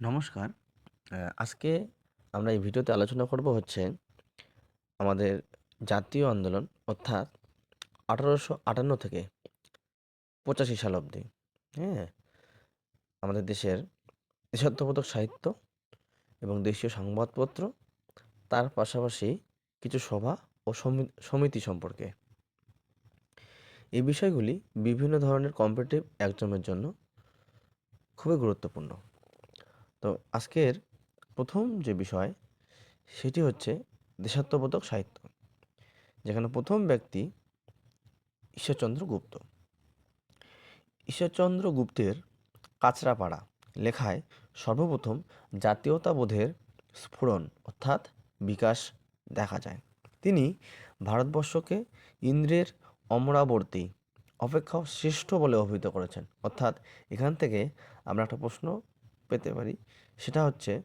নমস্কার। আজকে আমরা এই ভিডিওতে আলোচনা করব হচ্ছে আমাদের জাতীয় আন্দোলন, অর্থাৎ আঠারোশো আটান্ন থেকে পঁচাশি সাল অবধি। হ্যাঁ আমাদের দেশের দেশাত্মবোধক সাহিত্য এবং দেশীয় সংবাদপত্র, তার পাশাপাশি কিছু সভা ও সমিতি সম্পর্কে। এই বিষয়গুলি বিভিন্ন ধরনের কম্পিটিটিভ এক্সামের জন্য খুবই গুরুত্বপূর্ণ। তো আজকের প্রথম যে বিষয়, সেটি হচ্ছে দেশাত্মবোধক সাহিত্য, যেখানে প্রথম ব্যক্তি ঈশ্বরচন্দ্র গুপ্ত। ঈশ্বরচন্দ্র গুপ্তের কাঁচরাপাড়া লেখায় সর্বপ্রথম জাতীয়তাবোধের স্ফুরণ অর্থাৎ বিকাশ দেখা যায়। তিনি ভারতবর্ষকে ইন্দ্রের অমরাবর্তী অপেক্ষাও শ্রেষ্ঠ বলে অভিহিত করেছেন। অর্থাৎ এখান থেকে আমরা একটা প্রশ্ন পেতে পারি। সেটা হচ্ছে,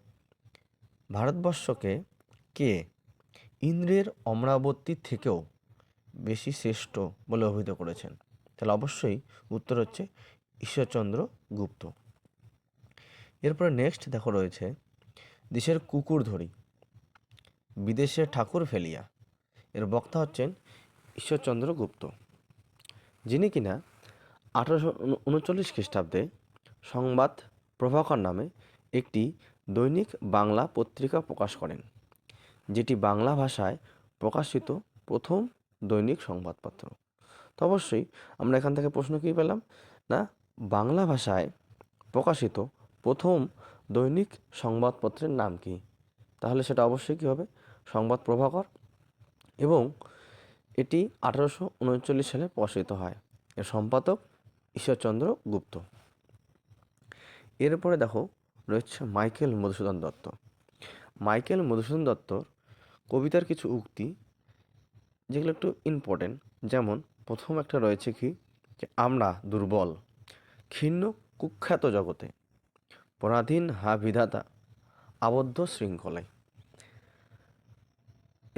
ভারতবর্ষকে কে ইন্দ্রের অমরাবতীর থেকেও বেশি শ্রেষ্ঠ বলে অভিহিত করেছেন? তাহলে অবশ্যই উত্তর হচ্ছে ঈশ্বরচন্দ্র গুপ্ত। এরপরে নেক্সট দেখো রয়েছে, দেশের কুকুর ধরি, বিদেশে ঠাকুর ফেলিয়া। এর বক্তা হচ্ছেন ঈশ্বরচন্দ্র গুপ্ত, যিনি কিনা আঠারোশো উনচল্লিশ খ্রিস্টাব্দে সংবাদ প্রভাকর নামে একটি দৈনিক বাংলা পত্রিকা প্রকাশ করেন, যেটি বাংলা ভাষায় প্রকাশিত প্রথম দৈনিক সংবাদপত্র। তো অবশ্যই আমরা এখান থেকে প্রশ্ন কী পেলাম? না, বাংলা ভাষায় প্রকাশিত প্রথম দৈনিক সংবাদপত্রের নাম কি? তাহলে সেটা অবশ্যই কী হবে? সংবাদ প্রভাকর। এবং এটি আঠারোশো উনচল্লিশ সালে প্রকাশিত হয়। এর সম্পাদক ঈশ্বরচন্দ্র গুপ্ত। এরপরে দেখো রয়েছে মাইকেল মধুসূদন দত্ত। মাইকেল মধুসূদন দত্তর কবিতার কিছু উক্তি যেগুলো একটু ইম্পর্টেন্ট যেমন প্রথম একটা রয়েছে কি, যে আমরা দুর্বল, ক্ষীণ কুখ্যাত জগতে, পরাধীন হা বিধাতা আবদ্ধ শৃঙ্খলায়।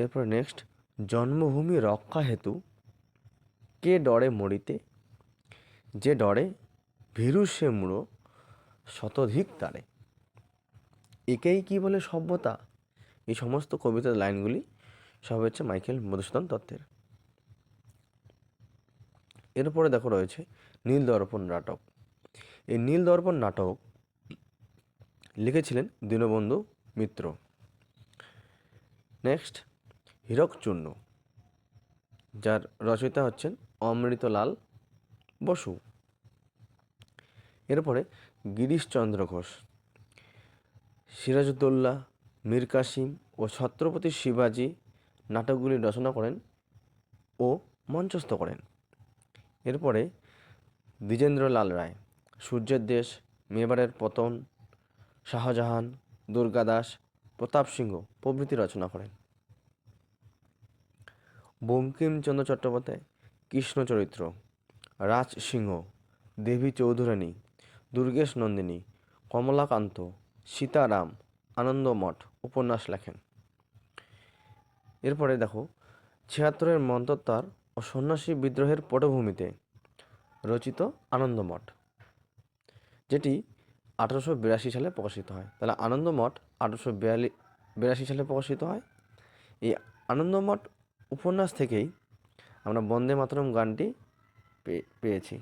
এরপর নেক্সট জন্মভূমি রক্ষা হেতু, কে ডরে মরিতে, যে ডরে ভীরু সে মুড়ো শতধিক তারে একেই কি বলে সভ্যতা? এই সমস্ত কবিতার লাইনগুলি সব হচ্ছে মাইকেল মধুসূদন দত্তের। এরপরে দেখো রয়েছে নীল দর্পণ নাটক। এই নীল দর্পণ নাটক লিখেছিলেন দীনবন্ধু মিত্র। নেক্সট হীরকচূর্ণ যার রচয়িতা হচ্ছেন অমৃতলাল বসু। এরপরে গিরিশচন্দ্র ঘোষ সিরাজউদ্দৌল্লা মীর কাসিম ও ছত্রপতি শিবাজি নাটকগুলি রচনা করেন ও মঞ্চস্থ করেন। এরপরে দ্বিজেন্দ্রলাল রায়, সূর্যের দেশ মেবারের পতন, শাহজাহান দুর্গাদাস প্রতাপ সিংহ প্রভৃতি রচনা করেন। বঙ্কিমচন্দ্র চট্টোপাধ্যায়, কৃষ্ণচরিত্র, রাজ সিংহ, দেবী চৌধুরানী দুর্গেশ নন্দিনী, কমলাকান্ত, সীতারাম, আনন্দমঠ উপন্যাস লেখেন। এরপরে দেখো, ছিয়াত্তরের মন্ত্রতার ও সন্ন্যাসী বিদ্রোহের পটভূমিতে রচিত আনন্দমঠ, যেটি আঠারোশো বিরাশি সালে প্রকাশিত হয়। তাহলে আনন্দমঠ আঠারোশো বিয়াল্লিশ বিরাশি সালে প্রকাশিত হয়। এই আনন্দমঠ উপন্যাস থেকেই আমরা বন্দে মাতরম গানটি পেয়েছি।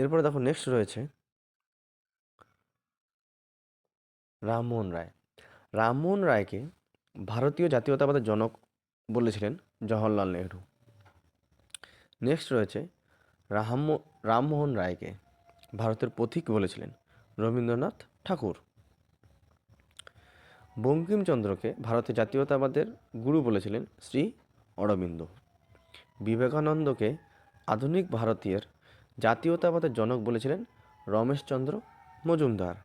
এরপরে দেখো নেক্সট রয়েছে রামমোহন রায়। রামমোহন রায়কে ভারতীয় জাতীয়তাবাদের জনক বলেছিলেন জওহরলাল নেহরু। নেক্সট রয়েছে রাম রামমোহন রায়কে ভারতের পথিক বলেছিলেন রবীন্দ্রনাথ ঠাকুর। বঙ্কিমচন্দ্রকে ভারতের জাতীয়তাবাদের গুরু বলেছিলেন শ্রী অরবিন্দ। বিবেকানন্দকে আধুনিক ভারতীয়ের জাতীয়তাবাদের জনক বলেছিলেন রমেশচন্দ্র মজুমদার।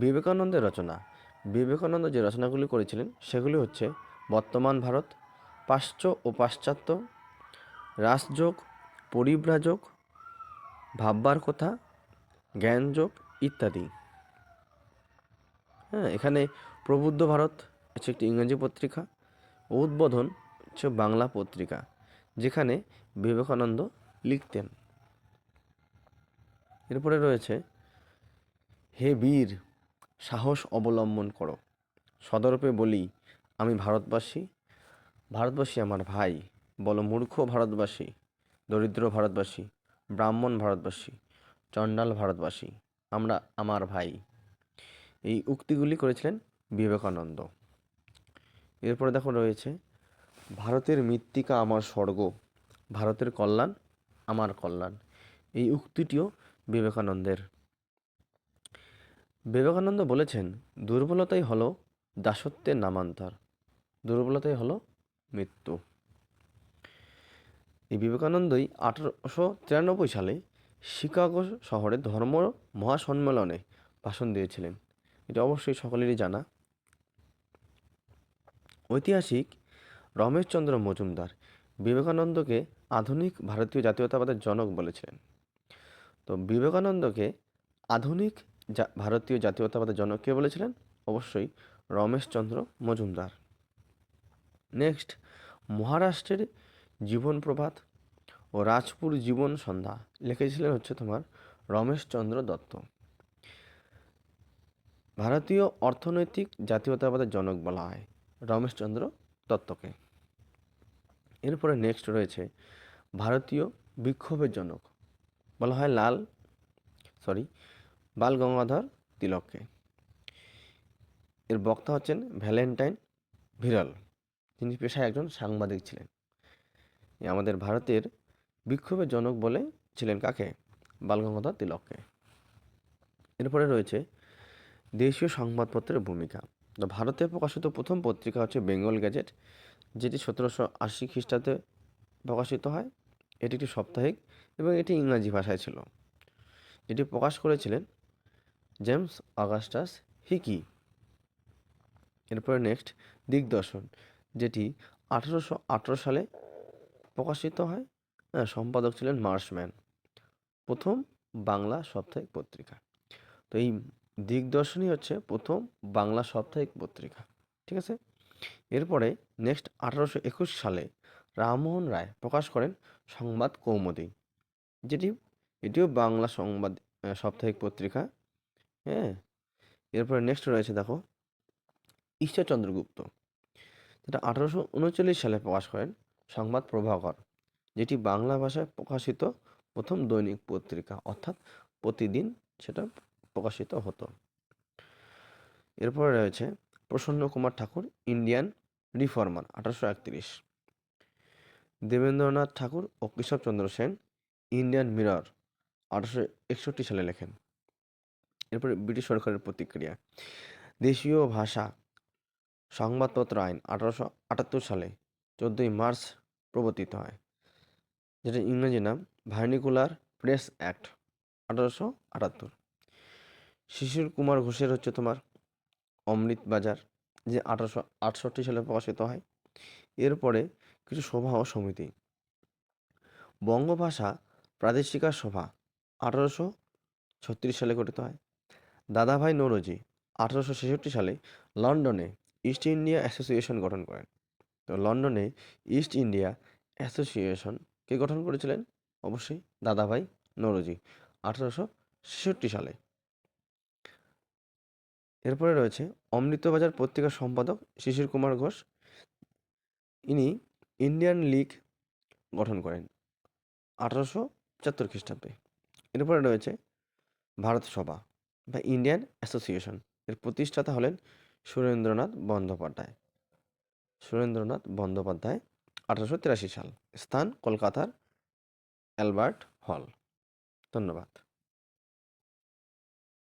বিবেকানন্দের রচনা। বিবেকানন্দ যে রচনাগুলি করেছিলেন, সেগুলি হচ্ছে বর্তমান ভারত, পাশ্চ ও পাশ্চাত্য রাসযোগ পরিব্রাজক, ভাববার কথা, জ্ঞানযোগ ইত্যাদি। হ্যাঁ এখানে প্রবুদ্ধ ভারত হচ্ছে একটি ইংরেজি পত্রিকা, উদ্বোধন হচ্ছে বাংলা পত্রিকা, যেখানে বিবেকানন্দ লিখতেন। এরপরে রয়েছে, হে বীর, সাহস অবলম্বন করো। সদর্পে বলি, আমি ভারতবাসী। ভারতবাসী আমার ভাই। বলো, মূর্খ ভারতবাসী, দরিদ্র ভারতবাসী, ব্রাহ্মণ ভারতবাসী, চণ্ডাল ভারতবাসী, আমরা আমার ভাই। এই উক্তিগুলি করেছিলেন বিবেকানন্দ। এরপরে দেখো রয়েছে, ভারতের মৃত্তিকা আমার স্বর্গ, ভারতের কল্যাণ আমার কল্যাণ। এই উক্তিটিও বিবেকানন্দের। বিবেকানন্দ বলেছেন, দুর্বলতাই হলো দাসত্বের নামান্তর, দুর্বলতাই হলো মৃত্যু। এই বিবেকানন্দই আঠারোশো তিরানব্বই সালে শিকাগো শহরে ধর্ম মহাসম্মেলনে ভাষণ দিয়েছিলেন। এটা অবশ্যই সকলেরই জানা। ঐতিহাসিক রমেশচন্দ্র মজুমদার বিবেকানন্দকে আধুনিক ভারতীয় জাতীয়তাবাদের জনক বলেছিলেন। তো বিবেকানন্দকে আধুনিক ভারতীয় জাতীয়তাবাদের জনক কে বলেছিলেন? অবশ্যই রমেশচন্দ্র মজুমদার। নেক্সট, মহারাষ্ট্রের জীবন প্রভাত ও রাজপুর জীবন সন্ধ্যা লিখেছিলেন হচ্ছে তোমার রমেশচন্দ্র দত্ত। ভারতীয় অর্থনৈতিক জাতীয়তাবাদের জনক বলা হয় রমেশচন্দ্র দত্তকে। এরপরে নেক্সট রয়েছে ভারতীয় বিক্ষোভের জনক। বলা হয় লাল সরি বাল গঙ্গাধর তিলককে। এর বক্তা হচ্ছেন ভ্যালেন্টাইন ভিরাল তিনি পেশায় একজন সাংবাদিক ছিলেন। আমাদের ভারতের বিক্ষোভের জনক বলে ছিলেন কাকে? বালগঙ্গাধর তিলককে। এরপরে রয়েছে দেশীয় সংবাদপত্রের ভূমিকা। তো ভারতে প্রকাশিত প্রথম পত্রিকা হচ্ছে বেঙ্গল গ্যাজেট, যেটি সতেরোশো আশি খ্রিস্টাব্দে প্রকাশিত হয়। এটি একটি সাপ্তাহিক এবং এটি ইংরাজি ভাষায় ছিল এটি প্রকাশ করেছিলেন জেমস অগাস্টাস হিকি। এরপরে নেক্সট, দিগদর্শন, যেটি আঠারোশো আঠেরো সালে প্রকাশিত হয়। হ্যাঁ সম্পাদক ছিলেন মার্শম্যান। প্রথম বাংলা সাপ্তাহিক পত্রিকা। তো এই দিগদর্শনই হচ্ছে প্রথম বাংলা সাপ্তাহিক পত্রিকা, ঠিক আছে? এরপরে নেক্সট, আঠারোশো একুশ সালে রামমোহন রায় প্রকাশ করেন সংবাদ কৌমুদী যেটি, এটিও বাংলা সংবাদ সাপ্তাহিক পত্রিকা হ্যাঁ? এরপরে নেক্সট রয়েছে দেখো ঈশ্বরচন্দ্র গুপ্ত। যেটা আঠারোশো উনচল্লিশ সালে প্রকাশ করেন সংবাদ প্রভাকর, যেটি বাংলা ভাষায় প্রকাশিত প্রথম দৈনিক পত্রিকা, অর্থাৎ প্রতিদিন সেটা প্রকাশিত হতো। এরপরে রয়েছে প্রসন্ন কুমার ঠাকুর, ইন্ডিয়ান রিফর্মার, আঠারোশো একত্রিশ। দেবেন্দ্রনাথ ঠাকুর ও কেশবচন্দ্র সেন, ইন্ডিয়ান মিরর আঠারোশো একষট্টি সালে লেখেন। এরপরে ব্রিটিশ সরকারের প্রতিক্রিয়া। দেশীয় ভাষা, সংবাদপত্র আইন আঠারোশো আটাত্তর সালে চোদ্দোই মার্চ প্রবর্তিত হয়, যেটা ইংরেজি নাম ভার্নিকুলার প্রেস অ্যাক্ট আঠারোশো আটাত্তর। শিশির কুমার ঘোষের হচ্ছে তোমার অমৃত বাজার, যে আঠারোশো আটষট্টি সালে প্রকাশিত হয়। এরপরে কিছু সভা ও সমিতি। বঙ্গভাষা প্রাদেশিকা সভা, আঠারোশো ছত্রিশ সালে গঠিত হয়। দাদাভাই নৌরজি, আঠারোশো ছেষট্টি সালে লন্ডনে ইস্ট ইন্ডিয়া অ্যাসোসিয়েশন গঠন করেন। তো লন্ডনে ইস্ট ইন্ডিয়া অ্যাসোসিয়েশন কে গঠন করেছিলেন? অবশ্যই দাদাভাই নৌরজি, আঠারোশো ছেষট্টি সালে। এরপরে রয়েছে অমৃতবাজার পত্রিকার সম্পাদক শিশির কুমার ঘোষ। ইনি ইন্ডিয়ান লীগ গঠন করেন আঠারোশো পঁচাত্তর খ্রিস্টাব্দে। এরপরে রয়েছে ভারত সভা বা ইন্ডিয়ান অ্যাসোসিয়েশন এর প্রতিষ্ঠাতা হলেন সুরেন্দ্রনাথ বন্দ্যোপাধ্যায়। সুরেন্দ্রনাথ বন্দ্যোপাধ্যায় আঠারোশো তিরাশি সাল। স্থান কলকাতার অ্যালবার্ট হল। ধন্যবাদ।